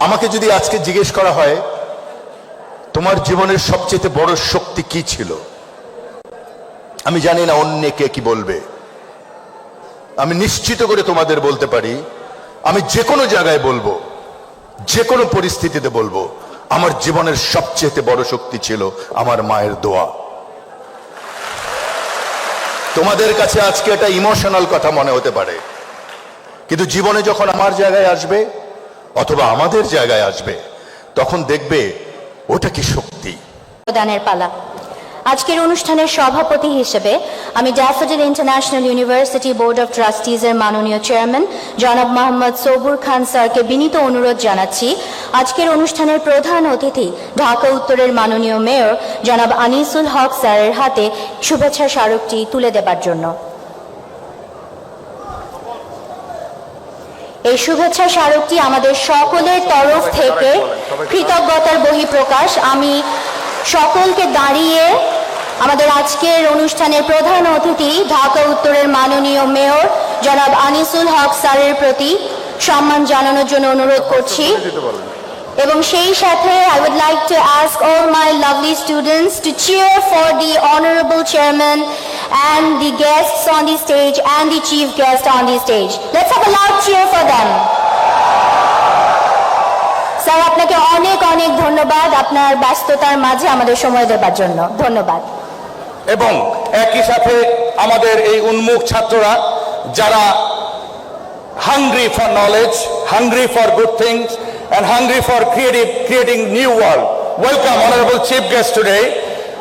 আমাকে যদি আজকে জিজ্ঞেস করা হয়, তোমার জীবনের সবচেয়ে বড় শক্তি কি ছিল? আমি জানি না অন্য কে কি বলবে। আমি নিশ্চিত করে তোমাদের বলতে পারি, আমি যে কোনো জায়গায় বলব, যে কোনো পরিস্থিতিতে বলব, আমার জীবনের সবচেয়ে বড় শক্তি ছিল আমার মায়ের দোয়া। তোমাদের কাছে আজকে এটা ইমোশনাল কথা মনে হতে পারে। কিন্তু জীবনে যখন আমার জায়গায় আসবে অথবা আমাদের জায়গায় আসবে, তখন দেখবে ওটা কি শক্তি। প্রদানের পালা। আজকের অনুষ্ঠানের সভাপতি হিসেবে আমি Daffodil International University board of ট্রাস্টিজের মাননীয় চেয়ারম্যান জনাব মোহাম্মদ সবুর খান স্যারকে বিনীত অনুরোধ জানাচ্ছি, আজকের অনুষ্ঠানের প্রধান অতিথি ঢাকা উত্তরের মাননীয় মেয়র জনাব আনিসুল হক স্যারের হাতে শুভেচ্ছা স্মারকটি তুলে দেবার জন্য। এই শুভেচ্ছা স্মারকটি আমাদের সকলের তরফ থেকে কৃতজ্ঞতার বহিঃপ্রকাশ। আমি সকলকে দাঁড়িয়ে আমাদের আজকের অনুষ্ঠানের প্রধান অতিথি ঢাকা উত্তরের মাননীয় মেয়র জনাব আনিসুল হক স্যারের প্রতি সম্মান জানানোর জন্য অনুরোধ করছি। এবং সেই সাথে I would like to ask all my lovely students to cheer for the honourable chairman and the guests on the stage and the chief guest on the stage let's have a loud cheer for them. Sir আপনাকে অনেক অনেক ধন্যবাদ আপনার ব্যস্ততার মাঝে আমাদের সময় দেবার জন্য। ধন্যবাদ। এবং একই সাথে আমাদের এই উন্মুখ ছাত্ররা যারা hungry for knowledge hungry for good things and hungry for creative creating new world welcome honourable chief guest today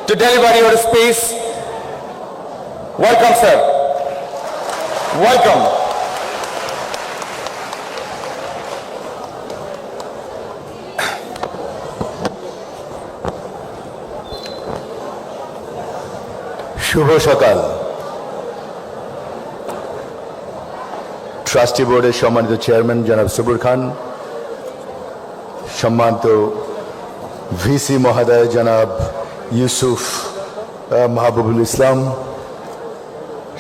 to deliver your speech welcome sir welcome শুভ সকাল। ট্রাস্টি বোর্ডের সম্মানিত চেয়ারম্যান জনাব সবুর খান সম্মানিত ভিসি মহাদয় জনাব ইউসুফ মাহবুবুল ইসলাম,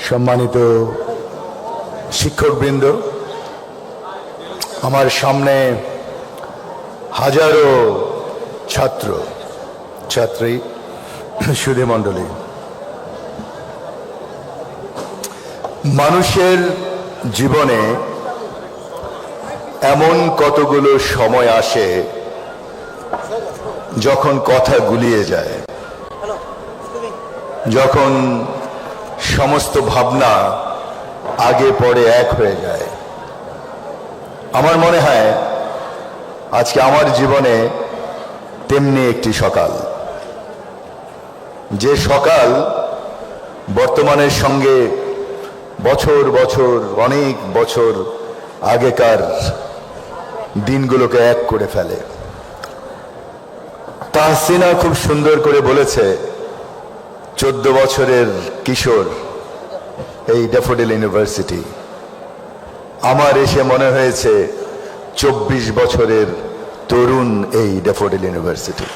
সম্মানিত শিক্ষকবৃন্দ, আমার সামনে হাজারো ছাত্র, ছাত্রী, সুধী মণ্ডলী। মানুষের জীবনে এমন কতগুলো সময় আসে যখন কথা গুলিয়ে যায়। যখন সমস্ত ভাবনা আগে পরে এক হয়ে যায়। আমার মনে হয়, আজকে আমার জীবনে তেমনি একটি সকাল। যে সকাল বর্তমানের সঙ্গে বছর বছর, অনেক বছর আগেকার দিনগুলোকে এক করে ফেলে। তাহসিনা খুব সুন্দর করে বলেছে, চোদ্দ বছরের কিশোর এই ডেফোডিল ইউনিভার্সিটি। আমার এসে মনে হয়েছে চব্বিশ বছরের তরুণ এই ডেফোডিল ইউনিভার্সিটি।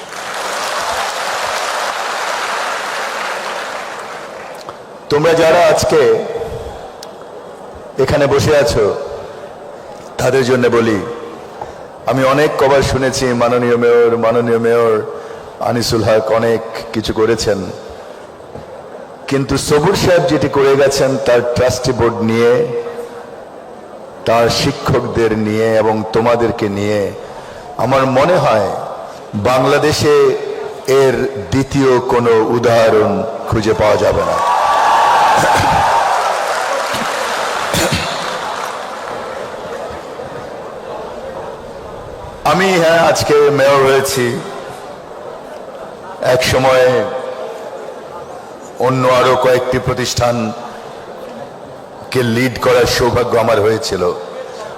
তোমরা যারা আজকে এখানে বসে আছো, তাদের জন্য বলি আমি অনেক কবার শুনেছি মাননীয় মেয়র মাননীয় মেয়র আনিসুল হক অনেক কিছু করেছেন। কিন্তু সবুর সাহেব যেটি করে গেছেন তার ট্রাস্টি বোর্ড নিয়ে, তার শিক্ষকদের নিয়ে এবং তোমাদেরকে নিয়ে আমার মনে হয় বাংলাদেশে এর দ্বিতীয় কোনো উদাহরণ খুঁজে পাওয়া যাবে না। আমি হ্যাঁ আজকে মেয়র হয়েছি। এক সময় অন্য আরও কয়েকটি প্রতিষ্ঠান কে লিড করার সৌভাগ্য আমার হয়েছিল।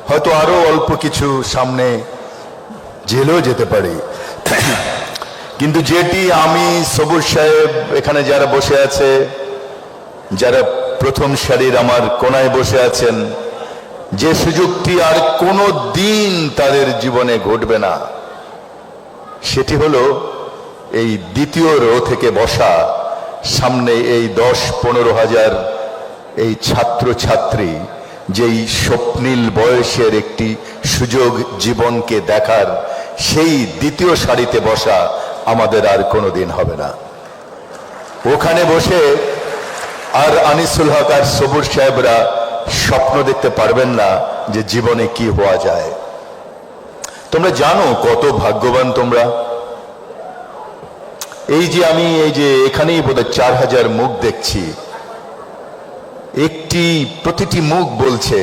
হয়তো আরও অল্প কিছু সামনে জেলেও যেতে পারি। কিন্তু যেটি আমি সবুজ সাহেব এখানে যারা বসে আছে, যারা প্রথম সারির আমার কোনায় বসে আছেন যে সুযোগটি আর কোনো দিন তাদের জীবনে ঘটবে না, সেটি হলো এই দ্বিতীয় রো থেকে বসা, সামনে এই দশ পনেরো হাজার এই ছাত্র ছাত্রী যেই স্বপ্নীল বয়সের একটি সুযোগ জীবনকে দেখার, সেই দ্বিতীয় সারিতে বসা আমাদের আর কোনোদিন হবে না। ওখানে বসে আর আনিসুল হক আর সবুর সাহেবরা স্বপ্ন দেখতে পারবেন না যে জীবনে কি হওয়া যায়। তোমরা জানো কত ভাগ্যবান তোমরা? এই যে আমি, এই যে এখানেই বোধহয় চার হাজার মুখ দেখছি। একটি, প্রতিটি মুখ বলছে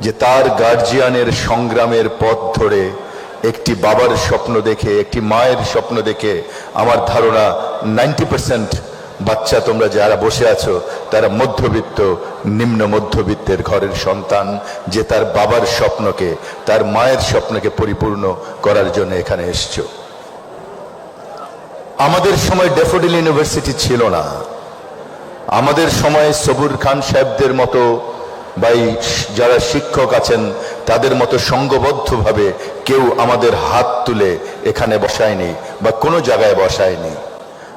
যে তার গার্জিয়ানের সংগ্রামের পথ ধরে একটি বাবার স্বপ্ন দেখে, একটি মায়ের স্বপ্ন দেখে আমার ধারণা নাইনটি পার্সেন্ট বাচ্চা তোমরা যারা বসে আছো, তারা মধ্যবিত্ত নিম্ন মধ্যবিত্তের ঘরের সন্তান যে তার বাবার স্বপ্নকে, তার মায়ের স্বপ্নকে পরিপূর্ণ করার জন্য এখানে এসছো। আমাদের সময় ডেফোডিল ইউনিভার্সিটি ছিল না। আমাদের সময় সবুর খান সাহেবদের মতো বা যারা শিক্ষক আছেন, তাদের মতো সঙ্গবদ্ধভাবে কেউ আমাদের হাত তুলে এখানে বসায়নি বা কোনো জায়গায় বসায়নি।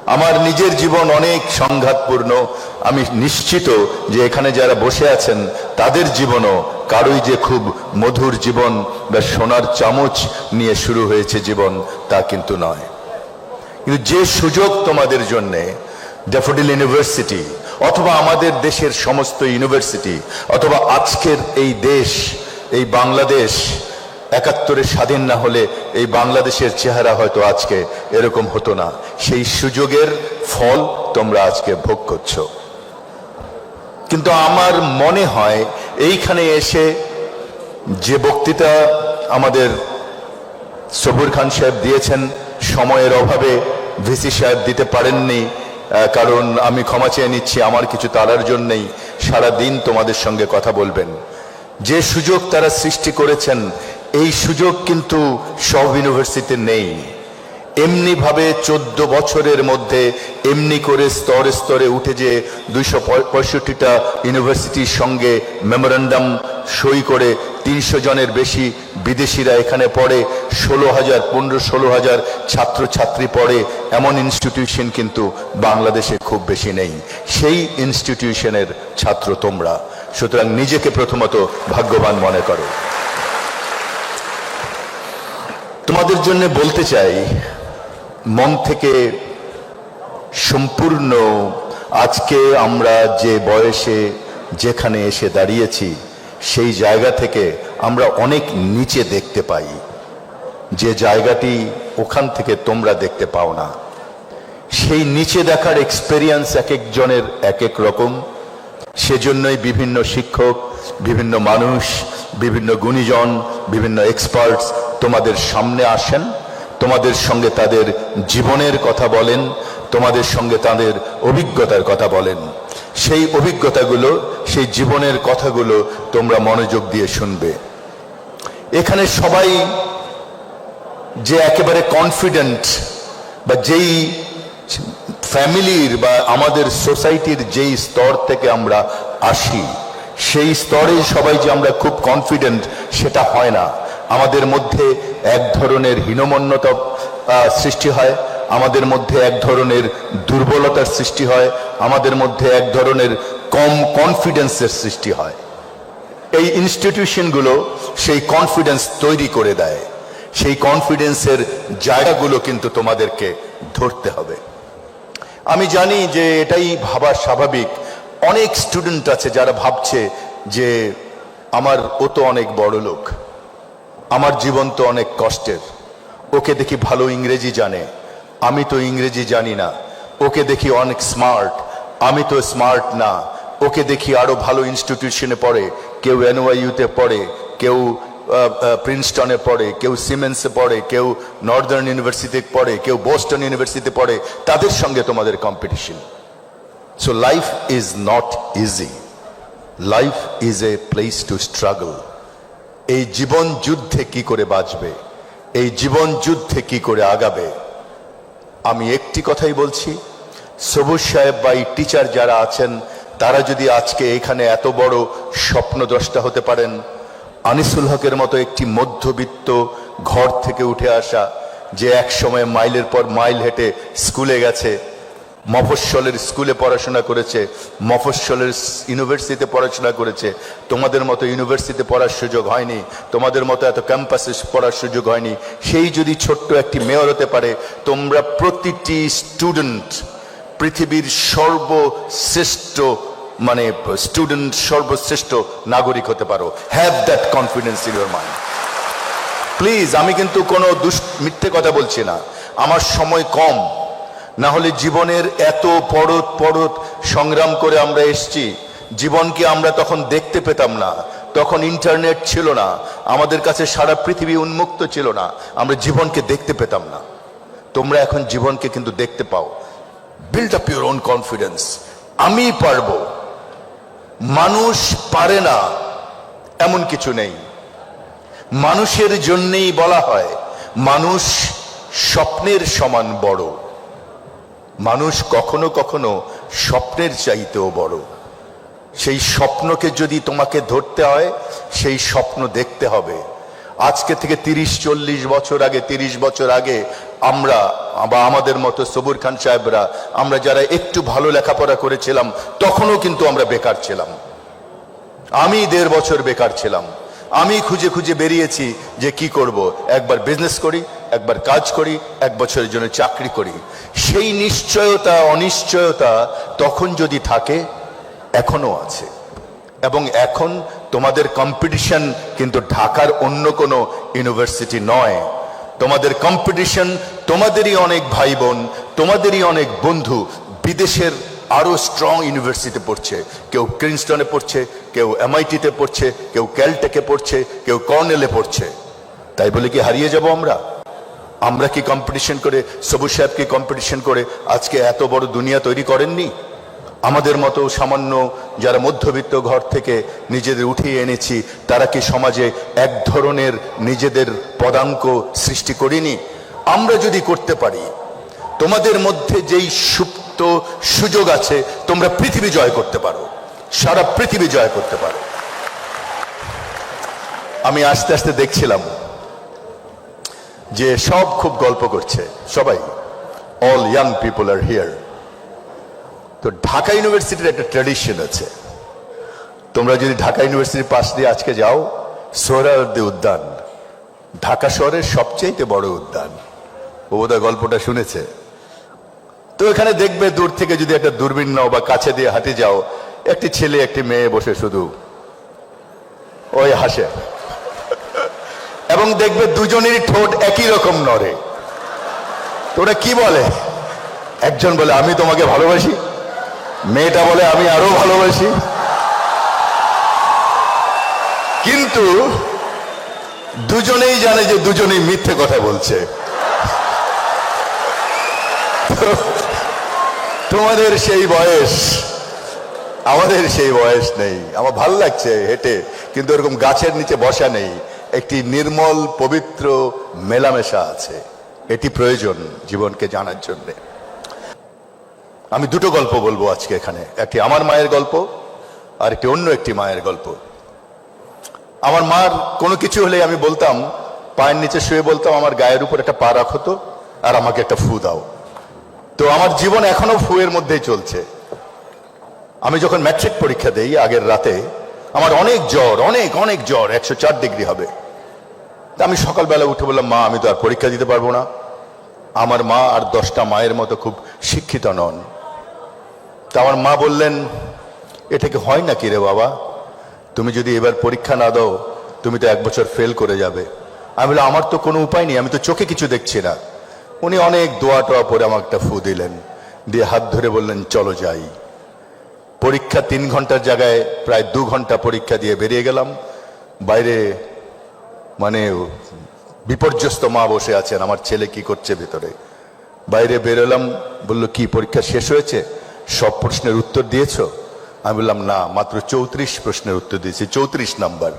আমার নিজের জীবন অনেক সংঘাতপূর্ণ। আমি নিশ্চিত যে এখানে যারা বসে আছেন, তাদের জীবনও কারোই যে খুব মধুর জীবন বা সোনার চামচ নিয়ে শুরু হয়েছে জীবন, তা কিন্তু নয়। কিন্তু যে সুযোগ তোমাদের জন্যে, ড্যাফোডিল ইউনিভার্সিটি, অথবা আমাদের দেশের সমস্ত ইউনিভার্সিটি, অথবা আজকের এই দেশ, এই বাংলাদেশ একাত্তরে স্বাধীন না হলে এই বাংলাদেশের চেহারা হয়তো আজকে এরকম হতো না। সেই সুযোগের ফল তোমরা আজকে ভোগ করছ। কিন্তু আমার মনে হয় এইখানে এসে যে বক্তৃতা আমাদের সবুর খান সাহেব দিয়েছেন, সময়ের অভাবে ভিসি সাহেব দিতে পারেননি কারণ আমি ক্ষমা চেয়ে নিচ্ছি, আমার কিছু তারার জন্যেই সারা দিন তোমাদের সঙ্গে কথা বলবেন। যে সুযোগ তারা সৃষ্টি করেছেন এই সুযোগ কিন্তু সব ইউনিভার্সিটিতে নেই। এমনি ভাবে চোদ্দ বছরের মধ্যে এমনি করে স্তরে স্তরে উঠে যে দুইশো পঁয়ষট্টিটা ইউনিভার্সিটির সঙ্গে মেমোরেন্ডাম সই করে তিনশো জনের বেশি বিদেশিরা এখানে পড়ে, ষোলো হাজার, পনেরো ষোলো হাজার ছাত্রছাত্রী পড়ে, এমন ইনস্টিটিউশন কিন্তু বাংলাদেশে খুব বেশি নেই। সেই ইনস্টিটিউশনের ছাত্র তোমরা। সুতরাং নিজেকে প্রথমত ভাগ্যবান মনে করো। তোমাদের জন্য বলতে চাই, মন থেকে সম্পূর্ণ আজকে আমরা যে বয়সে যেখানে এসে দাঁড়িয়েছি, সেই জায়গা থেকে আমরা অনেক নিচে দেখতে পাই। যে জায়গাটি ওখান থেকে তোমরা দেখতে পাও না। সেই নিচে দেখার এক্সপেরিয়েন্স এক একজনের এক এক রকম। সেজন্যই বিভিন্ন শিক্ষক, বিভিন্ন মানুষ, বিভিন্ন গুণীজন, বিভিন্ন এক্সপার্টস তোমাদের সামনে আসেন, তোমাদের সঙ্গে তাদের জীবনের কথা বলেন, তোমাদের সঙ্গে তাদের অভিজ্ঞতার কথা বলেন। সেই অভিজ্ঞতাগুলো, সেই জীবনের কথাগুলো তোমরা মনোযোগ দিয়ে শুনবে। এখানে সবাই যে একেবারে কনফিডেন্ট বা যেই ফ্যামিলির বা আমাদের সোসাইটির যেই স্তর থেকে আমরা আসি, সেই স্তরে সবাই যে আমরা খুব কনফিডেন্ট সেটা হয় না। আমাদের মধ্যে এক ধরনের হীনমন্যতা সৃষ্টি হয়। আমাদের মধ্যে এক ধরনের দুর্বলতার সৃষ্টি হয়। আমাদের মধ্যে এক ধরনের কম কনফিডেন্সের সৃষ্টি হয়। এই ইনস্টিটিউশনগুলো সেই কনফিডেন্স তৈরি করে দেয়। সেই কনফিডেন্সের জায়গাগুলো কিন্তু তোমাদেরকে ধরতে হবে। আমি জানি যে এটাই ভাবা স্বাভাবিক। অনেক স্টুডেন্ট আছে যারা ভাবছে যে আমার ও তো অনেক বড় লোক আমার জীবন তো অনেক কষ্টের। ওকে দেখি ভালো ইংরেজি জানে। আমি তো ইংরেজি জানি না। ওকে দেখি অনেক স্মার্ট। আমি তো স্মার্ট না। ওকে দেখি আরও ভালো ইনস্টিটিউশনে পড়ে। কেউ এনওয়াইউতে পড়ে। কেউ প্রিন্সটনে পড়ে। কেউ সিমেন্সে পড়ে। কেউ নর্দার্ন ইউনিভার্সিটিতে পড়ে। কেউ বোস্টন ইউনিভার্সিটিতে পড়ে। তাদের সঙ্গে তোমাদের competition so life is not easy life is a place to struggle এই জীবন যুদ্ধে কি করে বাঁচবে? এই জীবন যুদ্ধে কি করে আগাবে? আমি একটি কথাই বলছি, সবুজ সাহেব বা এই টিচার যারা আছেন, তারা যদি আজকে এখানে এত বড় স্বপ্নদ্রষ্টা হতে পারেন, আনিসুল হকের মতো একটি মধ্যবিত্ত ঘর থেকে উঠে আসা, যে এক সময় মাইলের পর মাইল হেঁটে স্কুলে গেছে মফস্বলের স্কুলে পড়াশোনা করেছে, মফস্বলের ইউনিভার্সিটিতে পড়াশোনা করেছে। তোমাদের মতো ইউনিভার্সিটিতে পড়ার সুযোগ হয়নি, তোমাদের মতো এত ক্যাম্পাসে পড়ার সুযোগ হয়নি। সেই যদি ছোট্ট একটি মেয়র হতে পারে, তোমরা প্রতিটি স্টুডেন্ট পৃথিবীর সর্বশ্রেষ্ঠ মানে স্টুডেন্ট সর্বশ্রেষ্ঠ নাগরিক হতে পারো। Have that confidence in your mind please আমি কিন্তু কোনো দুষ, মিথ্যে কথা বলছি না। আমার সময় কম। না হলে জীবনের এত পরত পরত সংগ্রাম করে আমরা এসছি। জীবনকে আমরা তখন দেখতে পেতাম না। তখন ইন্টারনেট ছিল না। আমাদের কাছে সারা পৃথিবী উন্মুক্ত ছিল না। আমরা জীবনকে দেখতে পেতাম না। তোমরা এখন জীবনকে কিন্তু দেখতে পাও। Build up your own confidence আমি পারব। মানুষ পারে না। এমন কিছু নেই। মানুষের জন্যেই বলা হয়, মানুষ স্বপ্নের সমান বড়। মানুষ কখনো কখনো স্বপ্নের চাইতেও বড়। সেই স্বপ্নকে যদি তোমাকে ধরতে হয়, সেই স্বপ্ন দেখতে হবে। আজকে থেকে তিরিশ, চল্লিশ বছর আগে, তিরিশ বছর আগে আমরা বা আমাদের মতো সবুর খান সাহেবরা, আমরা যারা একটু ভালো লেখাপড়া করেছিলাম, তখনও কিন্তু আমরা বেকার ছিলাম। আমি দেড় বছর বেকার ছিলাম। আমি খুঁজে খুঁজে বেরিয়েছি যে কি করব। একবার বিজনেস করি একবার কাজ করি, এক বছরের জন্য চাকরি করি। সেই নিশ্চয়তা, অনিশ্চয়তা তখন যদি থাকে এখনও আছে। এবং এখন তোমাদের কম্পিটিশন কিন্তু ঢাকার অন্য কোনো ইউনিভার্সিটি নয়। তোমাদের কম্পিটিশন তোমাদেরই অনেক ভাই বোন তোমাদেরই অনেক বন্ধু বিদেশের আরও স্ট্রং ইউনিভার্সিটি পড়ছে। কেউ ক্রিনস্টনে পড়ছে, কেউ এমআইটিতে পড়ছে, কেউ ক্যালটেকে পড়ছে, কেউ কর্নেলে পড়ছে। তাই বলে কি হারিয়ে যাব আমরা? আমরা কি কম্পিটিশন করে, সবুজ সাহেব কি কম্পিটিশন করে আজকে এত বড় দুনিয়া তৈরি করেননি? আমাদের মতো সামান্য যারা মধ্যবিত্ত ঘর থেকে নিজেদের উঠিয়ে এনেছি, তারা কি সমাজে এক ধরনের নিজেদের পদাঙ্ক সৃষ্টি করিনি? আমরা যদি করতে পারি, তোমাদের মধ্যে যেই সুপ্ত সুযোগ আছে, তোমরা পৃথিবী জয় করতে পারো, সারা পৃথিবী জয় করতে পারো। আমি আস্তে আস্তে দেখছিলাম যে সব খুব গল্প করছে, সবাই all young people are here তো ঢাকা ইউনিভার্সিটির একটা ট্র্যাডিশন আছে। তোমরা যদি ঢাকা ইউনিভার্সিটির পাশ দিয়ে আজকে যাও, সোহরাওয়ার্দী উদ্যান। ঢাকা শহরের সবচেয়ে বড় উদ্যান। ও বোধহয় গল্পটা শুনেছে। তো এখানে দেখবে দূর থেকে যদি একটা দূরবীন নাও বা কাছে দিয়ে হাঁটে যাও, একটি ছেলে, একটি মেয়ে বসে শুধু, ওই হাসে। এবং দেখবে দুজনেরই ঠোঁট একই রকম নড়ে। তো ওরা কি বলে? একজন বলে, আমি তোমাকে ভালোবাসি। মেয়েটা বলে, আমি আরও ভালোবাসি। কিন্তু দুজনেই জানে যে দুজনেই মিথ্যে কথা বলছে। তোমাদের সেই বয়স, আমাদের সেই বয়স নেই। আমার ভালো লাগছে হেঁটে, কিন্তু এরকম গাছের নিচে বসা নেই। একটি নির্মল, পবিত্র মেলামেশা আছে। এটি প্রয়োজন জীবনকে জানার জন্যে। আমি দুটো গল্প বলব আজকে এখানে। একটি আমার মায়ের গল্প, আর একটি অন্য একটি মায়ের গল্প। আমার মার কোনো কিছু হলে আমি বলতাম, পায়ের নিচে শুয়ে বলতাম, আমার গায়ের উপর একটা পা রাখো তো, আর আমাকে একটা ফু দাও। তো আমার জীবন এখনও ফুয়ের মধ্যেই চলছে। আমি যখন ম্যাট্রিক পরীক্ষা দেই আগের রাতে আমার অনেক জ্বর, অনেক অনেক জ্বর, একশো চার ডিগ্রি হবে। তা আমি সকালবেলা উঠে বললাম, মা, আমি তো আর পরীক্ষা দিতে পারব না। আমার মা আর দশটা মায়ের মতো খুব শিক্ষিত নন। তা আমার মা বললেন, এটা কি হয় নাকি রে বাবা? তুমি যদি এবার পরীক্ষা না দাও, তুমি তো এক বছর ফেল করে যাবে। আমি বললাম, আমার তো কোনো উপায় নেই, আমি তো চোখে কিছু দেখছি না। উনি অনেক দোয়া টোয়া পরে আমাকে একটা ফু দিলেন। দিয়ে হাত ধরে বললেন, চলো যাই। পরীক্ষা তিন ঘণ্টার জায়গায় প্রায় দু ঘণ্টা পরীক্ষা দিয়ে বেরিয়ে গেলাম। বাইরে মানে বিপর্যস্ত মা বসে আছেন, আমার ছেলে কি করছে ভেতরে। বাইরে বেরোলাম, বলল, কি, পরীক্ষা শেষ হয়েছে? সব প্রশ্নের উত্তর দিয়েছ? আমি বললাম, না, মাত্র চৌত্রিশ প্রশ্নের উত্তর দিয়েছি, চৌত্রিশ নাম্বার।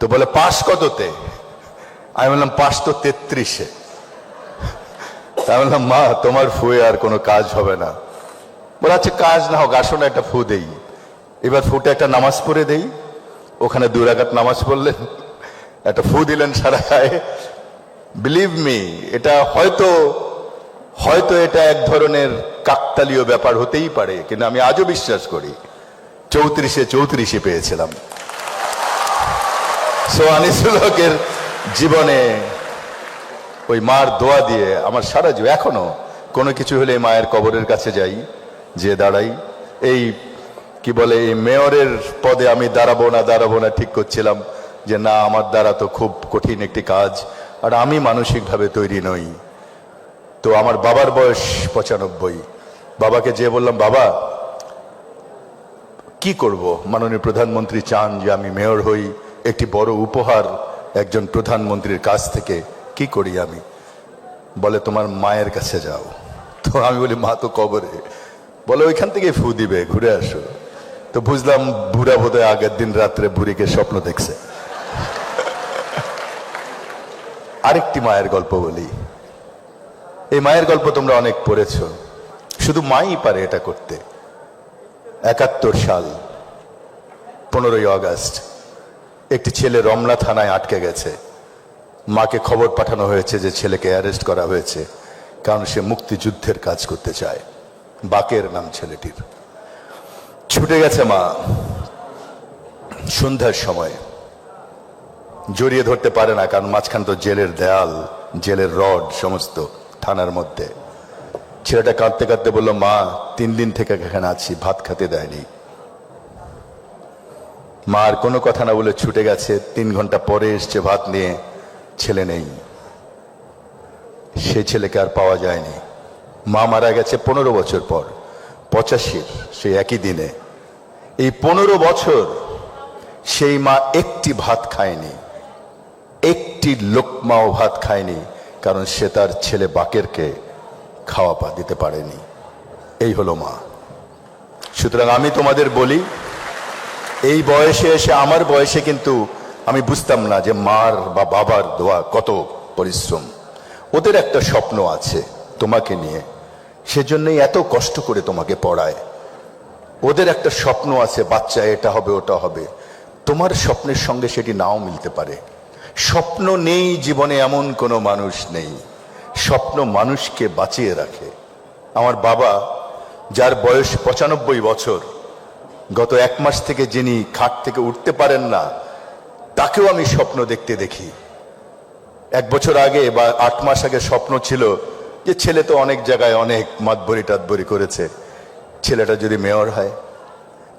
তো বলে, পাস কততে? আমি বললাম, পাস তো তেত্রিশে। আমি বললাম, মা, তোমার ফুয়ে আর কোনো কাজ হবে না। বলে আচ্ছা কাজ না হোক, আসো না, একটা ফু দেই। এবার ফুটে একটা নামাজ পড়ে দেই। ওখানে দু রাকাত নামাজ পড়লেন। একটা ফু দিলেন সারা গায়ে। বিলিভ মি এটা হয়তো হয়তো এটা এক ধরনের কাকতালীয় ব্যাপার হতেই পারে, কিন্তু আমি আজও বিশ্বাস করি, চৌত্রিশে চৌত্রিশে পেয়েছিলাম। সো আনিসুল হকের জীবনে ওই মার দোয়া দিয়ে আমার সারা জীবন, এখনও কোনো কিছু হলে মায়ের কবরের কাছে যাই। যে দাঁড়াই, এই, কি বলে, এই মেয়রের পদে আমি দাঁড়াবো না দাঁড়াবো না, ঠিক করছিলাম যে না, আমার দ্বারা তো খুব কঠিন একটি কাজ আর আমি মানসিকভাবে তৈরি নই। তো আমার বাবার বয়স পঁচানব্বই। বাবাকে যে বললাম, বাবা, কি করব? মাননীয় প্রধানমন্ত্রী চান যে আমি মেয়র হই, একটি বড় উপহার একজন প্রধানমন্ত্রীর কাছ থেকে, কি করি আমি? বলে, তোমার মায়ের কাছে যাও। তো আমি বলি, মা তো কবরে। বলে, ওইখান থেকে ফু দিবে, ঘুরে আসো। তো বুঝলাম বুড়া বোধহয় আগের দিন রাত্রে বুড়িকে স্বপ্ন দেখছে। আরেকটি মায়ের গল্প বলি। এই মায়ের গল্প তোমরা অনেক পড়েছ। শুধু মাই পারে এটা করতে। একাত্তর সাল, পনেরোই আগস্ট, একটি ছেলে রমনা থানায় আটকে গেছে। মাকে খবর পাঠানো হয়েছে যে ছেলেকে অ্যারেস্ট করা হয়েছে, কারণ সে মুক্তিযুদ্ধের কাজ করতে চায়। বাকের নাম ছেলেটির। ছুটে গেছে মা। সন্ধ্যার সময়। জড়িয়ে ধরতে পারে না, কারণ মাঝখান তো জেলের দেয়াল, জেলের রড, সমস্ত থানার মধ্যে। ছেলেটা কাঁদতে কাঁদতে বলল, মা, তিন দিন থেকে এখানে আছি, ভাত খেতে দেয়নি। মা আর কোনো কথা না বলে ছুটে গেছে। তিন ঘণ্টা পরে এসছে ভাত নিয়ে। ছেলে নেই। সে ছেলেকে আর পাওয়া যায়নি। মা মারা গেছে পনেরো বছর পর, পঁচাশির সেই একই দিনে। এই পনেরো বছর সেই মা একটি ভাত খায়নি, একটি লোকমাও ভাত খায়নি, কারণ সে তার ছেলে বাকেরকে খাওয়া পা দিতে পারেনি। এই হলো মা। সুতরাং আমি তোমাদের বলি, এই বয়সে এসে, আমার বয়সে কিন্তু আমি বুঝতাম না যে মার বা বাবার দোয়া কত পরিশ্রম। ওদের একটা স্বপ্ন আছে তোমাকে নিয়ে। সেজন্যই এত কষ্ট করে তোমাকে পড়ায়। ওদের একটা স্বপ্ন আছে, বাচ্চা, এটা হবে, ওটা হবে। তোমার স্বপ্নের সঙ্গে সেটি নাও মিলতে পারে। স্বপ্ন নেই, জীবনে এমন কোনো মানুষ নেই। স্বপ্ন মানুষকে বাঁচিয়ে রাখে। আমার বাবা, যার বয়স পঁচানব্বই বছর, গত এক মাস থেকে যিনি খাট থেকে উঠতে পারেন না, তাকেও আমি স্বপ্ন দেখতে দেখি। এক বছর আগে বা আট মাস আগে স্বপ্ন ছিল যে ছেলে তো অনেক জায়গায় অনেক মাতবরি টাতবরি করেছে। ছেলেটা যদি মেয়র হয়,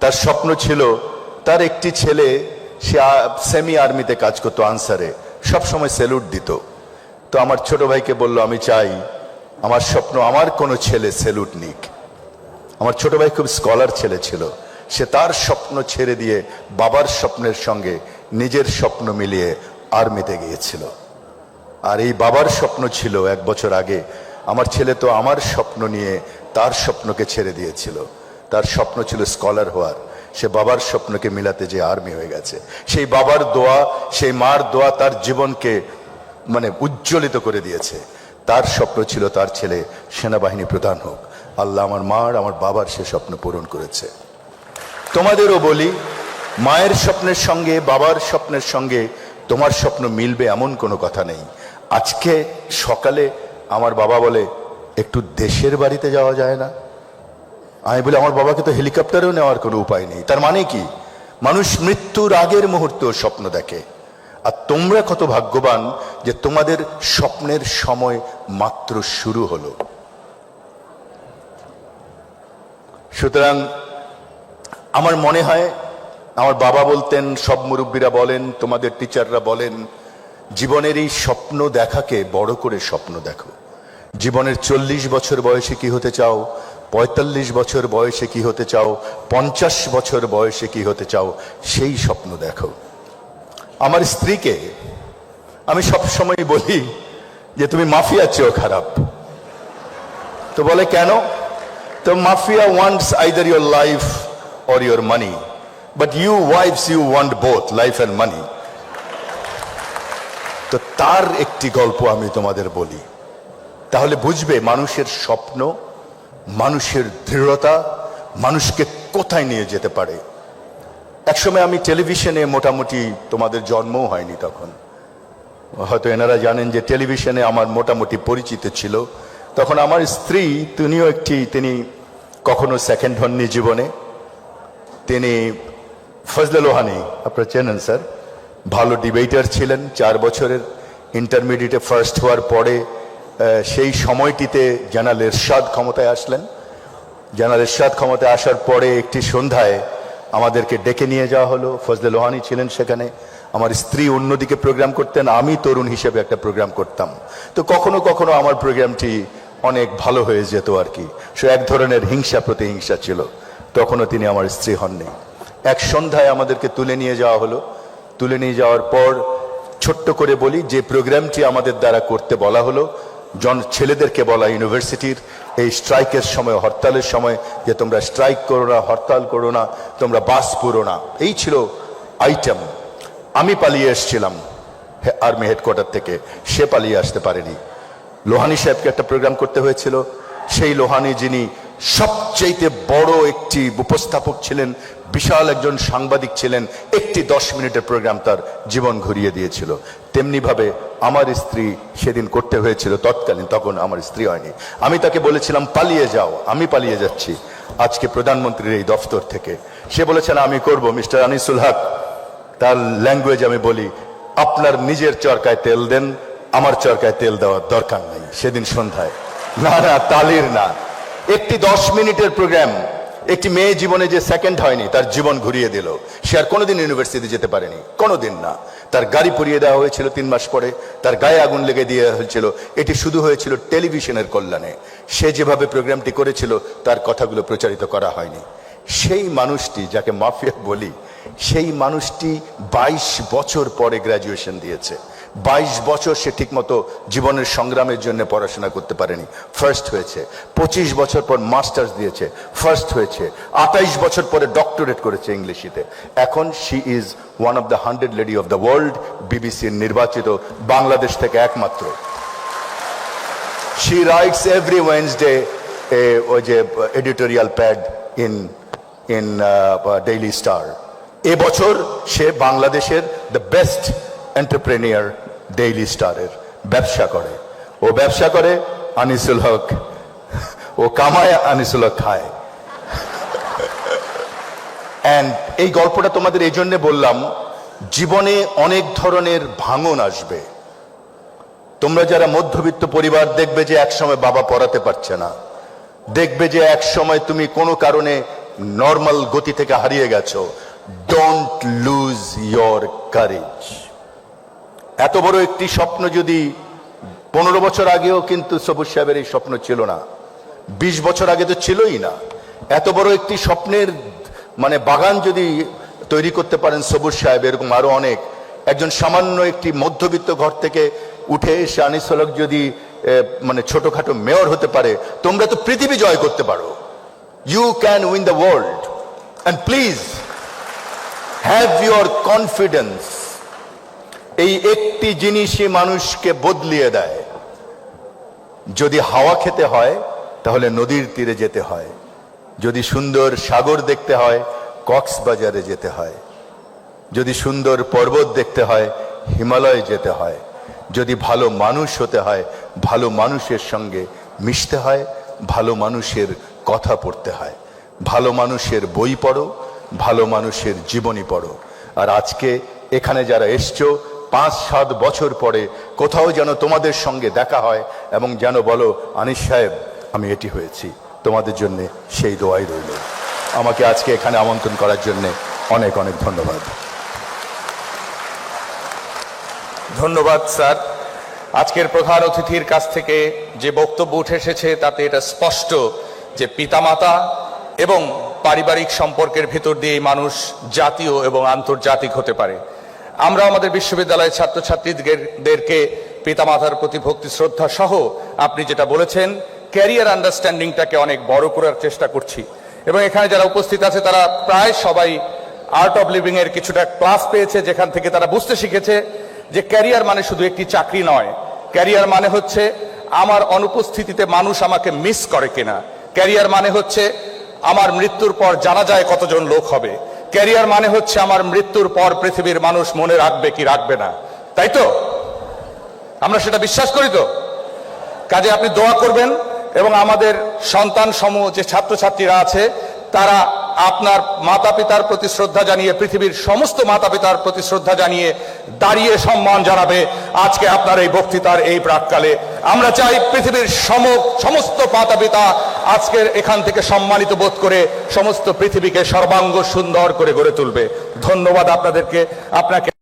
তার স্বপ্ন ছিল তার একটি ছেলে, সে সেমি আর্মিতে কাজ করতো আনসারে সব সময় স্যালুট দিত। তো আমার ছোট ভাইকে বলল, আমি চাই আমার স্বপ্ন, আমার কোনো ছেলে স্যালুট নিক। আমার ছোট ভাই খুব স্কলার ছেলে ছিল। সে তার স্বপ্ন ছেড়ে দিয়ে বাবার স্বপ্নের সঙ্গে নিজের স্বপ্ন মিলিয়ে আর্মিতে গিয়েছিল। আর এই বাবার স্বপ্ন ছিল এক বছর আগে আমার ছেলে তো আমার স্বপ্ন নিয়ে তার স্বপ্নকে ছেড়ে দিয়েছিল। তার স্বপ্ন ছিল স্কলার হওয়ার। সে বাবার স্বপ্নকে মিলাতে যে আর্মি হয়ে গেছে। সেই বাবার দোয়া, সেই মার দোয়া তার জীবনকে মানে উজ্জ্বলিত করে দিয়েছে। তার স্বপ্ন ছিল তার ছেলে সেনাবাহিনী প্রধান হোক। আল্লাহ আমার মার, আমার বাবার সে স্বপ্ন পূরণ করেছে। তোমাদেরও বলি, মায়ের স্বপ্নের সঙ্গে, বাবার স্বপ্নের সঙ্গে তোমার স্বপ্ন মিলবে এমন কোনো কথা নেই। আজকে সকালে আমার বাবা বলে, একটু দেশের বাড়িতে যাওয়া যায় না? আমি বলি, আমার বাবাকে তো হেলিকপ্টারেও নেওয়ার কোনো উপায় নেই। তার মানে কি? মানুষ মৃত্যুর আগের মুহূর্ত স্বপ্ন দেখে। আর তোমরা কত ভাগ্যবান যে তোমাদের স্বপ্নের সময় মাত্র শুরু হলো। সুতরাং আমার মনে হয়, আমার বাবা বলতেন, সব মুরব্বীরা বলেন, তোমাদের টিচাররা বলেন জীবনের এই স্বপ্ন দেখাকে বড় করে স্বপ্ন দেখো। জীবনের চল্লিশ বছর বয়সে কি হতে চাও, পঁয়তাল্লিশ বছর বয়সে কি হতে চাও, পঞ্চাশ বছর বয়সে কি হতে চাও, সেই স্বপ্ন দেখো। আমার স্ত্রীকে আমি সব সময় বলি যে, তুমি মাফিয়ার চেয়েও খারাপ। তো বলে, কেন? তো mafia wants either your life or your money but you wife's you want both life and money তো তার একটি গল্প আমি তোমাদের বলি। তাহলে বুঝবে মানুষের স্বপ্ন, মানুষের দৃঢ়তা, মানুষকে কোথায় নিয়ে যেতে পারে। একসময় আমি টেলিভিশনে মোটামুটি তোমাদের জন্মও হয়নি তখন। হয়তো এনারা জানেন যে টেলিভিশনে আমার মোটামুটি পরিচিত ছিল। তখন আমার স্ত্রী, তিনিও একটি, তিনি কখনো সেকেন্ড হননি জীবনে। তিনি ফজলে লোহানি, আপনারা চেনেন, স্যার? ভালো ডিবেটার ছিলেন, চার বছরের ইন্টারমিডিয়েটে ফার্স্ট হওয়ার পরে সেই সময়টিতে জানাল এরশাদ ক্ষমতায় আসলেন। জেনারেল এরশাদ ক্ষমতায় আসার পরে একটি সন্ধ্যায় আমাদেরকে ডেকে নিয়ে যাওয়া হলো। ফজলে লোহানি ছিলেন সেখানে। আমার স্ত্রী অন্যদিকে প্রোগ্রাম করতেন, আমি তরুণ হিসেবে একটা প্রোগ্রাম করতাম। তো কখনো কখনো আমার প্রোগ্রামটি অনেক ভালো হয়ে যেত আর কি। সে এক ধরনের হিংসা প্রতিহিংসা ছিল। তখনও তিনি আমার স্ত্রী হননি। এক সন্ধ্যায় আমাদেরকে তুলে নিয়ে যাওয়া হলো। তুলে নিয়ে যাওয়ার পর ছোট্ট করে বলি, যে প্রোগ্রামটি আমাদের দ্বারা করতে বলা হলো, জন ছেলেদেরকে বলা ইউনিভার্সিটির, এই স্ট্রাইকের সময়, হরতালের সময়, যে তোমরা স্ট্রাইক করো না, হরতাল করো না, তোমরা বাস পুরো না। এই ছিল আইটেম আমি পালিয়ে এসেছিলাম আর্মি হেডকোয়ার্টার থেকে। সে পালিয়ে আসতে পারেনি। লোহানি সাহেবকে একটা প্রোগ্রাম করতে হয়েছিল। সেই লোহানি যিনি সবচেয়ে বড় একটি উপস্থাপক ছিলেন, বিশাল একজন সাংবাদিক ছিলেন, একটি দশ মিনিটের প্রোগ্রাম তার জীবন ঘুরিয়ে দিয়েছিল। তেমনিভাবে আমার স্ত্রী সেদিন করতে হয়েছিল তৎকালীন, তখন আমার স্ত্রী হয়নি। আমি তাকে বলেছিলাম, পালিয়ে যাও, আমি পালিয়ে যাচ্ছি। আজকে প্রধানমন্ত্রীর এই দফতর থেকে। সে বলেছেন আমি করব, মিস্টার আনিসুল হক। তার ল্যাঙ্গুয়েজ আমি বলি, আপনার নিজের চরকায় তেল দেন, আমার চরকায় তেল দেওয়ার দরকার নেই। সেদিন সন্ধ্যায়। না না, তালির না। একটি দশ মিনিটের প্রোগ্রাম একটি মেয়ে জীবনে যে সেকেন্ড হয়নি, তার জীবন ঘুরিয়ে দিল। সে আর কোনোদিন ইউনিভার্সিটি যেতে পারেনি, কোনোদিন না। তার গাড়ি পুড়িয়ে দেওয়া হয়েছিল তিন মাস পরে, তার গায়ে আগুন লেগে দিয়ে হয়েছিল। এটি শুধু হয়েছিল টেলিভিশনের কল্যাণে। সে যেভাবে প্রোগ্রামটি করেছিল, তার কথাগুলো প্রচারিত করা হয়নি। সেই মানুষটি, যাকে মাফিয়া বলি, সেই মানুষটি ২২ বছর পরে গ্র্যাজুয়েশন দিয়েছে। ২২ বছর সে ঠিকমতো জীবনের সংগ্রামের জন্য পড়াশোনা করতে পারেনি। ফার্স্ট হয়েছে। ২৫ বছর পর মাস্টার্স দিয়েছে। ফার্স্ট হয়েছে। ২৮ বছর পরে ডক্টরেট করেছে ইংলিশিতে। এখন she is one of the hundred lady of the world বিবিসির নির্বাচিত বাংলাদেশ থেকে একমাত্র। She writes every Wednesday a, ওই যে editorial pad in in Daily Star এবছর সে বাংলাদেশের দ্য বেস্ট এন্টারপ্রেনিয়ার ডেইলি স্টারের ব্যবসা করে। ও ব্যবসা করে আনিসুল হক। ও কামায় আনিসুল হক খায়। অ্যান্ড এই গল্পটা তোমাদের এই জন্যে বললাম, জীবনে অনেক ধরনের ভাঙন আসবে। তোমরা যারা মধ্যবিত্ত পরিবার দেখবে যে একসময় বাবা পড়াতে পারছে না। দেখবে যে এক সময় তুমি কোনো কারণে নর্মাল গতি থেকে হারিয়ে গেছো। ডোন্ট লুজ ইয়োর কারেজ এত বড় একটি স্বপ্ন যদি পনেরো বছর আগেও কিন্তু সবুজ সাহেবের এই স্বপ্ন ছিল না। বিশ বছর আগে তো ছিলই না। এত বড় একটি স্বপ্নের মানে বাগান যদি তৈরি করতে পারেন সবুজ সাহেব, এরকম আরও অনেক। একজন সামান্য একটি মধ্যবিত্ত ঘর থেকে উঠে এসে আনিসলক যদি মানে ছোটখাটো মেয়র হতে পারে, তোমরা তো পৃথিবী জয় করতে পারো। You can win the world and please have your confidence এই একটি জিনিসই মানুষকে বদলিয়ে দেয়। যদি হাওয়া খেতে হয়, তাহলে নদীর তীরে যেতে হয়। যদি সুন্দর সাগর দেখতে হয়, কক্সবাজারে যেতে হয়। যদি সুন্দর পর্বত দেখতে হয়, হিমালয়ে যেতে হয়। যদি ভালো মানুষ হতে হয়, ভালো মানুষের সঙ্গে মিশতে হয়, ভালো মানুষের কথা পড়তে হয়। ভালো মানুষের বই পড়ো, ভালো মানুষের জীবনী পড়ো। আর আজকে এখানে যারা এসছো পাঁচ সাত বছর পরে কোথাও যেন তোমাদের সঙ্গে দেখা হয় এবং যেন বলো, আনিস সাহেব, আমি এটি হয়েছি। তোমাদের জন্য সেই দোয়াই রইল। আমাকে আজকে এখানে আমন্ত্রণ করার জন্য অনেক অনেক ধন্যবাদ। ধন্যবাদ, স্যার। আজকের প্রধান অতিথির কাছ থেকে যে বক্তব্য উঠে এসেছে, তাতে এটা স্পষ্ট যে পিতামাতা এবং পারিবারিক সম্পর্কের ভেতর দিয়েই মানুষ জাতীয় এবং আন্তর্জাতিক হতে পারে। আমরা আমাদের বিশ্ববিদ্যালয়ের ছাত্রছাত্রীদেরকে পিতামাতার প্রতি ভক্তি, শ্রদ্ধা সহ আপনি যেটা বলেছেন ক্যারিয়ার আন্ডারস্ট্যান্ডিংটাকে অনেক বড় করার চেষ্টা করছি। এবং এখানে যারা উপস্থিত আছে, তারা প্রায় সবাই আর্ট অফ লিভিং এর কিছুটা ক্লাস পেয়েছে, যেখান থেকে তারা বুঝতে শিখেছে যে ক্যারিয়ার মানে শুধু একটি চাকরি নয়। ক্যারিয়ার মানে হচ্ছে আমার অনুপস্থিতিতে মানুষ আমাকে মিস করে কিনা। ক্যারিয়ার মানে হচ্ছে আমার মৃত্যুর পর জানা যায় কতজন লোক হবে। ক্যারিয়ার মানে হচ্ছে আমার মৃত্যুর পর পৃথিবীর মানুষ মনে রাখবে কি রাখবে না। তাই তো? আমরা সেটা বিশ্বাস করি তো? কাজে আপনি দোয়া করবেন এবং আমাদের সন্তান সমূহ যে ছাত্রছাত্রীরা আছে তারা আপনার মাতা পিতার প্রতি শ্রদ্ধা জানিয়ে, পৃথিবীর সমস্ত মাতা পিতার প্রতি শ্রদ্ধা জানিয়ে দাঁড়িয়ে সম্মান জানাবে। আজকে আপনার এই বক্তৃতার এই প্রাককালে। আমরা চাই পৃথিবীর সম, সমস্ত মাতা পিতা আজকের এখান থেকে সম্মানিত বোধ করে সমস্ত পৃথিবীকে সর্বাঙ্গ সুন্দর করে গড়ে তুলবে। ধন্যবাদ আপনাদেরকে। আপনাকে